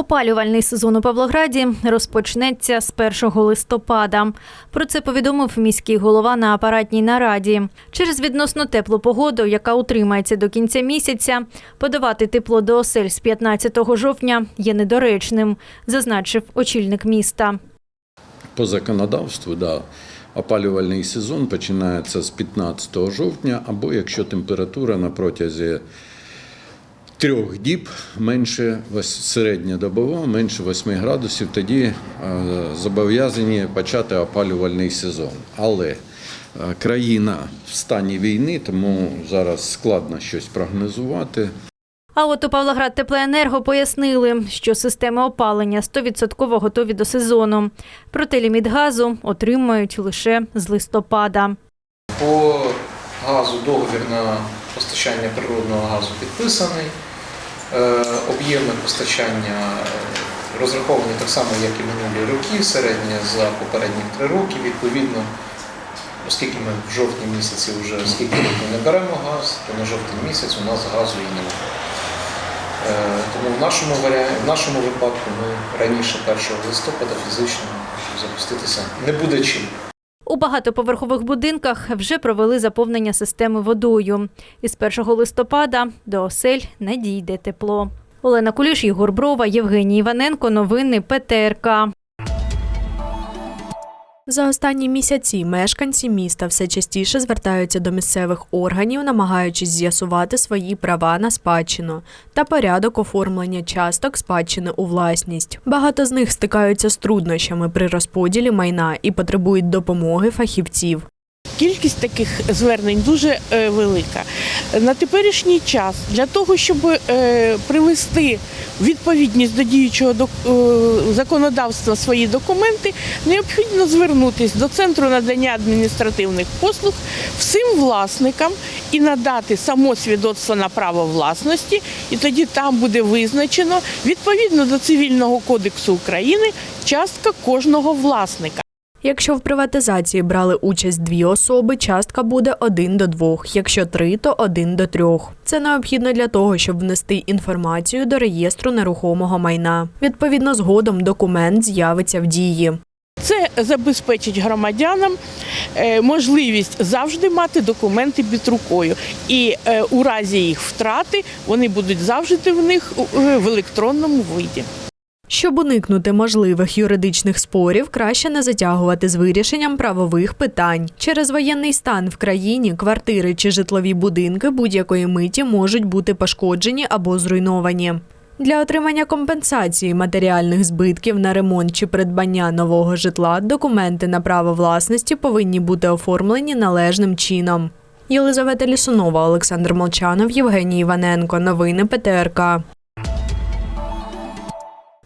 Опалювальний сезон у Павлограді розпочнеться з 1 листопада. Про це повідомив міський голова на апаратній нараді. Через відносно теплу погоду, яка утримається до кінця місяця, подавати тепло до осель з 15 жовтня є недоречним, зазначив очільник міста. По законодавству, да, опалювальний сезон починається з 15 жовтня, або якщо температура на протязі трьох діб менше вось- середньодобово, менше 8 градусів, тоді е, зобов'язані почати опалювальний сезон. Але е, країна в стані війни, тому зараз складно щось прогнозувати. А от у Павлоград Теплоенерго пояснили, що системи опалення 100% готові до сезону. Проте ліміт газу отримають лише з листопада. По газу договір на постачання природного газу підписаний. Е, Об'єми постачання е, розраховані так само, як і минулі роки, середнє за попередні три роки. Відповідно, оскільки ми в жовтні місяці вже скільки років не беремо газ, то на жовтень місяць у нас газу і немає. Е, Тому в нашому, в нашому випадку ми раніше 1 листопада фізично запуститися не буде чим. У багатоповерхових будинках вже провели заповнення системи водою. Із 1 листопада до осель надійде тепло. Олена Куліш, Єгор Брова, Євгеній Іваненко. Новини ПТРК. За останні місяці мешканці міста все частіше звертаються до місцевих органів, намагаючись з'ясувати свої права на спадщину та порядок оформлення часток спадщини у власність. Багато з них стикаються з труднощами при розподілі майна і потребують допомоги фахівців. Кількість таких звернень дуже е, велика. На теперішній час для того, щоб е, привести відповідність до діючого е, законодавства свої документи, необхідно звернутися до центру надання адміністративних послуг всім власникам і надати само свідоцтво на право власності, і тоді там буде визначено відповідно до цивільного кодексу України частка кожного власника. Якщо в приватизації брали участь дві особи, частка буде один до двох. Якщо три, то один до трьох. Це необхідно для того, щоб внести інформацію до реєстру нерухомого майна. Відповідно, згодом документ з'явиться в дії. Це забезпечить громадянам е, можливість завжди мати документи під рукою, і е, у разі їх втрати вони будуть завжди в них е, в електронному виді. Щоб уникнути можливих юридичних спорів, краще не затягувати з вирішенням правових питань. Через воєнний стан в країні квартири чи житлові будинки будь-якої миті можуть бути пошкоджені або зруйновані. Для отримання компенсації матеріальних збитків на ремонт чи придбання нового житла документи на право власності повинні бути оформлені належним чином. Єлизавета Лісунова, Олександр Молчанов, Євгеній Іваненко. Новини ПТРК.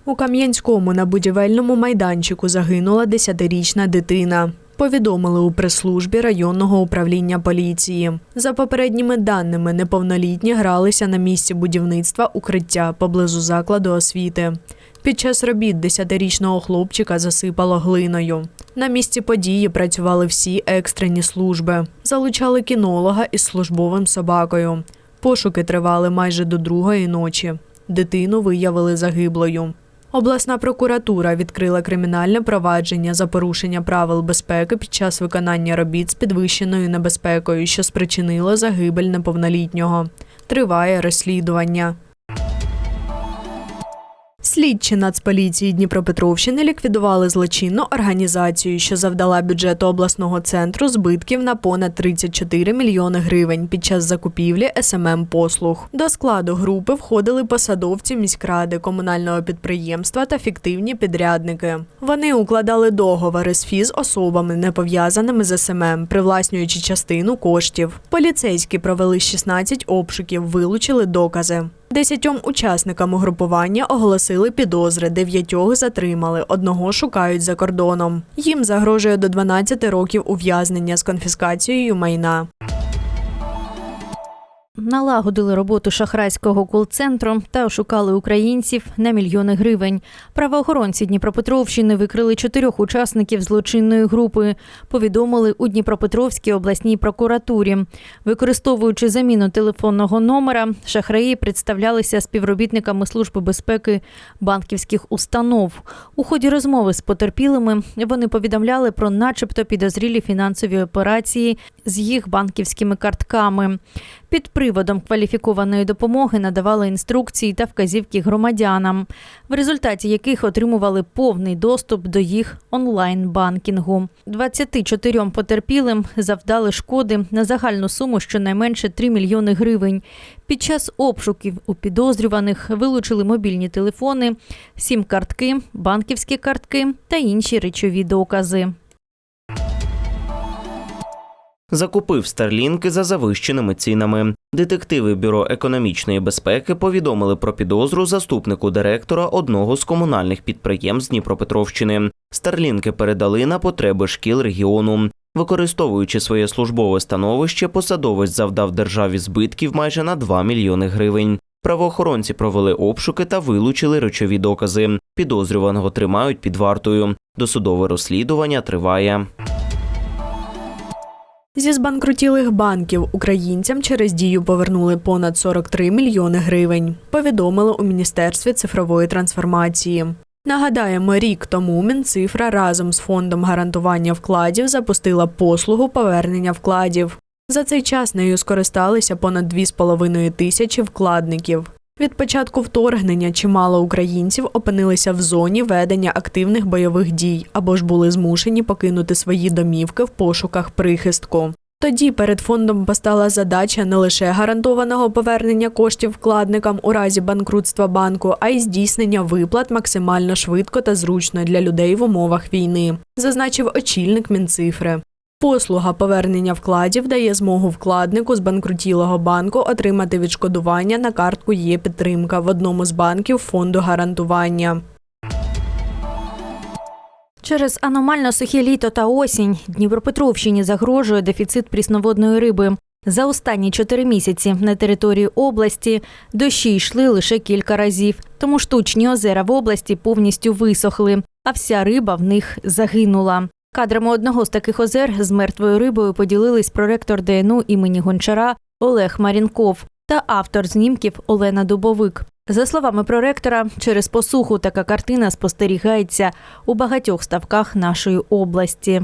У Кам'янському на будівельному майданчику загинула 10-річна дитина. Повідомили у прес-службі районного управління поліції. За попередніми даними, неповнолітні гралися на місці будівництва укриття поблизу закладу освіти. Під час робіт 10-річного хлопчика засипало глиною. На місці події працювали всі екстрені служби. Залучали кінолога із службовим собакою. Пошуки тривали майже до другої ночі. Дитину виявили загиблою. Обласна прокуратура відкрила кримінальне провадження за порушення правил безпеки під час виконання робіт з підвищеною небезпекою, що спричинило загибель неповнолітнього. Триває розслідування. Слідчі Нацполіції Дніпропетровщини ліквідували злочинну організацію, що завдала бюджету обласного центру збитків на понад 34 мільйони гривень під час закупівлі СММ послуг. До складу групи входили посадовці міськради, комунального підприємства та фіктивні підрядники. Вони укладали договори з фіз-особами, не пов'язаними з СММ, привласнюючи частину коштів. Поліцейські провели 16 обшуків, вилучили докази. Десятьом учасникам угрупування оголосили підозри, дев'ятьох затримали, одного шукають за кордоном. Їм загрожує до 12 років ув'язнення з конфіскацією майна. Налагодили роботу шахрайського кол-центру та ошукали українців на мільйони гривень. Правоохоронці Дніпропетровщини викрили чотирьох учасників злочинної групи. Повідомили у Дніпропетровській обласній прокуратурі. Використовуючи заміну телефонного номера, шахраї представлялися співробітниками Служби безпеки банківських установ. У ході розмови з потерпілими вони повідомляли про начебто підозрілі фінансові операції з їх банківськими картками. Під приводом кваліфікованої допомоги надавали інструкції та вказівки громадянам, в результаті яких отримували повний доступ до їх онлайн-банкінгу. 24 потерпілим завдали шкоди на загальну суму щонайменше 3 мільйони гривень. Під час обшуків у підозрюваних вилучили мобільні телефони, сім-картки, банківські картки та інші речові докази. Закупив старлінки за завищеними цінами. Детективи Бюро економічної безпеки повідомили про підозру заступнику директора одного з комунальних підприємств Дніпропетровщини. Старлінки передали на потреби шкіл регіону. Використовуючи своє службове становище, посадовець завдав державі збитків майже на 2 мільйони гривень. Правоохоронці провели обшуки та вилучили речові докази. Підозрюваного тримають під вартою. Досудове розслідування триває. Зі збанкрутілих банків українцям через дію повернули понад 43 мільйони гривень. Повідомили у міністерстві цифрової трансформації. Нагадаємо, рік тому Мінцифра разом з фондом гарантування вкладів запустила послугу повернення вкладів. За цей час нею скористалися понад 2,5 тисячі вкладників. Від початку вторгнення чимало українців опинилися в зоні ведення активних бойових дій або ж були змушені покинути свої домівки в пошуках прихистку. Тоді перед фондом постала задача не лише гарантованого повернення коштів вкладникам у разі банкрутства банку, а й здійснення виплат максимально швидко та зручно для людей в умовах війни, зазначив очільник Мінцифри. Послуга повернення вкладів дає змогу вкладнику з банкрутілого банку отримати відшкодування на картку є підтримка в одному з банків фонду гарантування. Через аномально сухе літо та осінь Дніпропетровщині загрожує дефіцит прісноводної риби. За останні чотири місяці на території області дощі йшли лише кілька разів, тому штучні озера в області повністю висохли, а вся риба в них загинула. Кадрами одного з таких озер з мертвою рибою поділились проректор ДНУ імені Гончара Олег Марінков та автор знімків Олена Дубовик. За словами проректора, через посуху така картина спостерігається у багатьох ставках нашої області.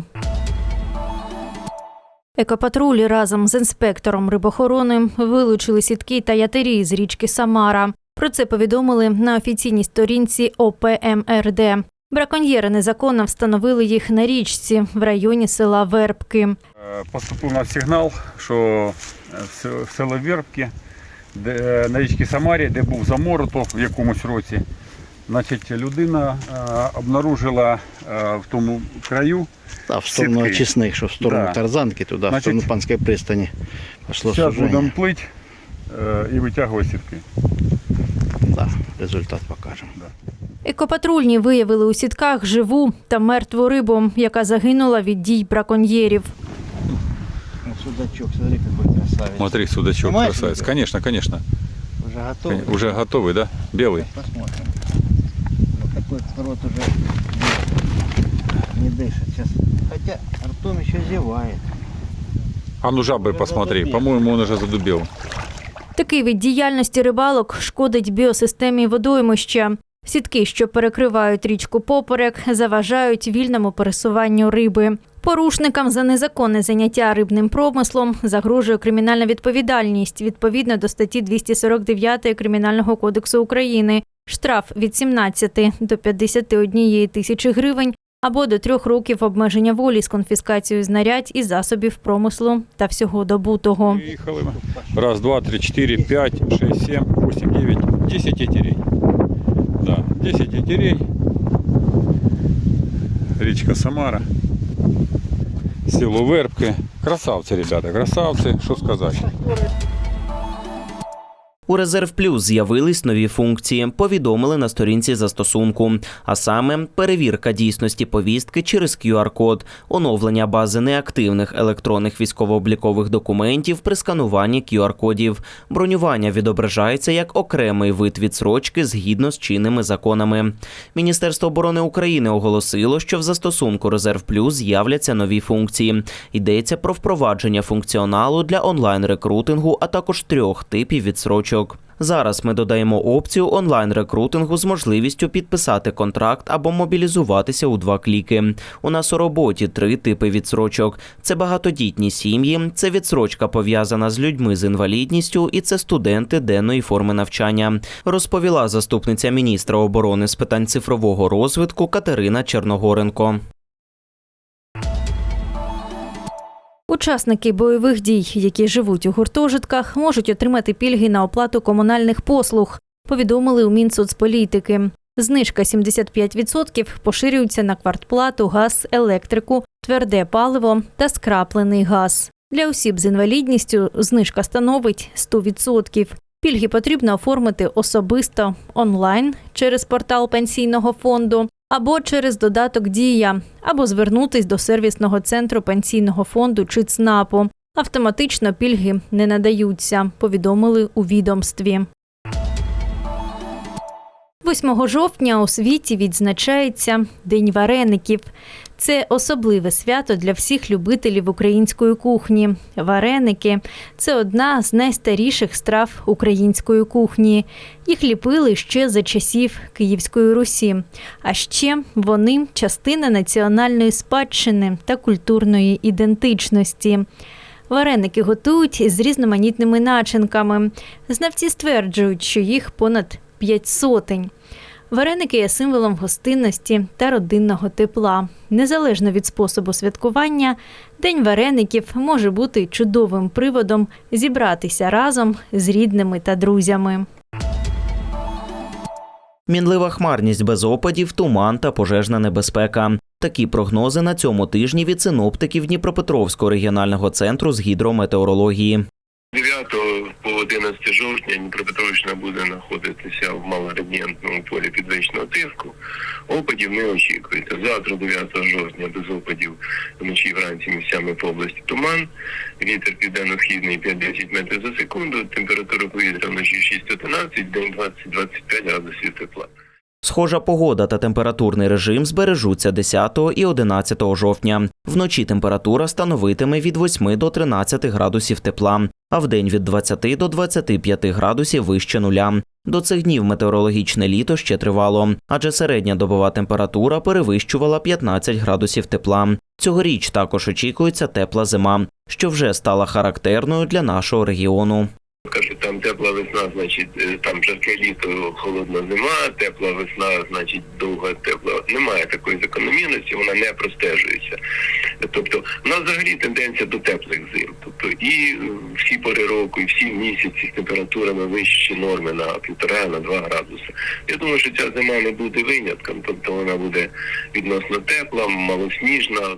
Екопатрулі разом з інспектором рибохорони вилучили сітки та ятері з річки Самара. Про це повідомили на офіційній сторінці ОПМРД. Браконьєри незаконно встановили їх на річці в районі села Вербки. Е, Поступив на сигнал, що е, в село Вербки, де, е, на річці Самарі, де був заморото в якомусь році, значить, людина обнаружила в тому краю. Да, в сторону Сетки. очистных, что в сторону Да. Тарзанки, туда, Значит, в сторону Панской пристани пошло Зараз будемо плити і витягувати сітки. Да, результат покажем. Екопатрульні виявили у сітках живу та мертву рибу, яка загинула від дій браконьєрів. судачок, смотри, какой красавец. Смотри, судачок Снимаешь красавец. видео? Конечно, конечно. Уже готов? Кон- Уже готовый, да? Белый. Посмотрим. Вот такой рот уже не дышит сейчас. Хотя ртом еще зевает. А ну жабры Уже посмотри. задубел. По-моему, он уже задубел. Такий вид діяльності рибалок шкодить біосистемі водоймища. Сітки, що перекривають річку поперек, заважають вільному пересуванню риби. Порушникам за незаконне заняття рибним промислом загрожує кримінальна відповідальність відповідно до статті 249 Кримінального кодексу України, штраф від 17 до 51 тисячі гривень або до трьох років обмеження волі з конфіскацією знарядь і засобів промислу та всього добутого. Раз, два, три, чотири, п'ять, шість, сім, вісім, дев'ять, десять тірей. 10 ятерей. речка Самара. Село Вербки. красавцы, ребята, красавцы, что сказать? У Резерв Плюс з'явились нові функції, повідомили на сторінці застосунку, а саме перевірка дійсності повістки через QR-код, оновлення бази неактивних електронних військово-облікових документів при скануванні QR-кодів. Бронювання відображається як окремий вид відсрочки згідно з чинними законами. Міністерство оборони України оголосило, що в застосунку Резерв Плюс з'являться нові функції. Йдеться про впровадження функціоналу для онлайн-рекрутингу, а також трьох типів відсрочок. Зараз ми додаємо опцію онлайн-рекрутингу з можливістю підписати контракт або мобілізуватися у два кліки. У нас у роботі три типи відсрочок: це багатодітні сім'ї, це відсрочка пов'язана з людьми з інвалідністю, і це студенти денної форми навчання. Розповіла заступниця міністра оборони з питань цифрового розвитку Катерина Черногоренко. Учасники бойових дій, які живуть у гуртожитках, можуть отримати пільги на оплату комунальних послуг, повідомили у Мінсоцполітики. Знижка 75% поширюється на квартплату, газ, електрику, тверде паливо та скраплений газ. Для осіб з інвалідністю знижка становить 100%. Пільги потрібно оформити особисто онлайн через портал пенсійного фонду або через додаток Дія, або звернутись до сервісного центру пенсійного фонду чи ЦНАПу. Автоматично пільги не надаються, повідомили у відомстві. 8 жовтня у світі відзначається День вареників. Це особливе свято для всіх любителів української кухні. Вареники це одна з найстаріших страв української кухні. Їх ліпили ще за часів Київської Русі. А ще вони частина національної спадщини та культурної ідентичності. Вареники готують з різноманітними начинками. Знавці стверджують, що їх понад п'ять сотень. Вареники є символом гостинності та родинного тепла. Незалежно від способу святкування, День вареників може бути чудовим приводом зібратися разом з рідними та друзями. Мінлива хмарність без опадів, туман та пожежна небезпека. Такі прогнози на цьому тижні від синоптиків Дніпропетровського регіонального центру з гідрометеорології. 9 по 11 жовтня Дніпропетровщина буде знаходитися в малоградієнтному полі підвищеного тиску. Опадів не очікується. Завтра, 9 жовтня, без опадів вночі вранці місцями по області туман. Вітер південно-східний 5-10 метрів за секунду. Температура повітря вночі 6-11, день 20-25 градусів тепла. Схожа погода та температурний режим збережуться 10 і 11 жовтня. Вночі температура становитиме від 8 до 13 градусів тепла, а вдень від 20 до 25 градусів вище нуля. До цих днів метеорологічне літо ще тривало, адже середня добова температура перевищувала 15 градусів тепла. Цьогоріч також очікується тепла зима, що вже стала характерною для нашого регіону. Кажуть, там тепла весна, значить е, там жарке літо, холодна зима, тепла весна, значить довга тепла. Немає такої закономірності, вона не простежується. Тобто, в нас взагалі тенденція до теплих зим. Тобто і е, всі пори року, і всі місяці з температурами вищі норми на півтора, на два градуси. Я думаю, що ця зима не буде винятком, тобто вона буде відносно тепла, малосніжна.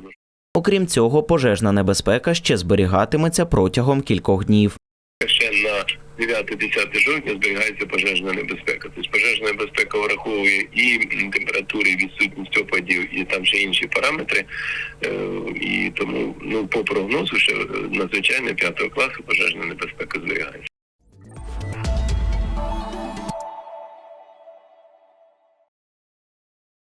Окрім цього, пожежна небезпека ще зберігатиметься протягом кількох днів. ще на 9-10 жовтня зберігається пожежна небезпека. Тобто пожежна небезпека враховує і температури, і відсутність опадів, і там ще інші параметри. Е, І тому ну по прогнозу, що е, надзвичайно 5 класу пожежна небезпека зберігається.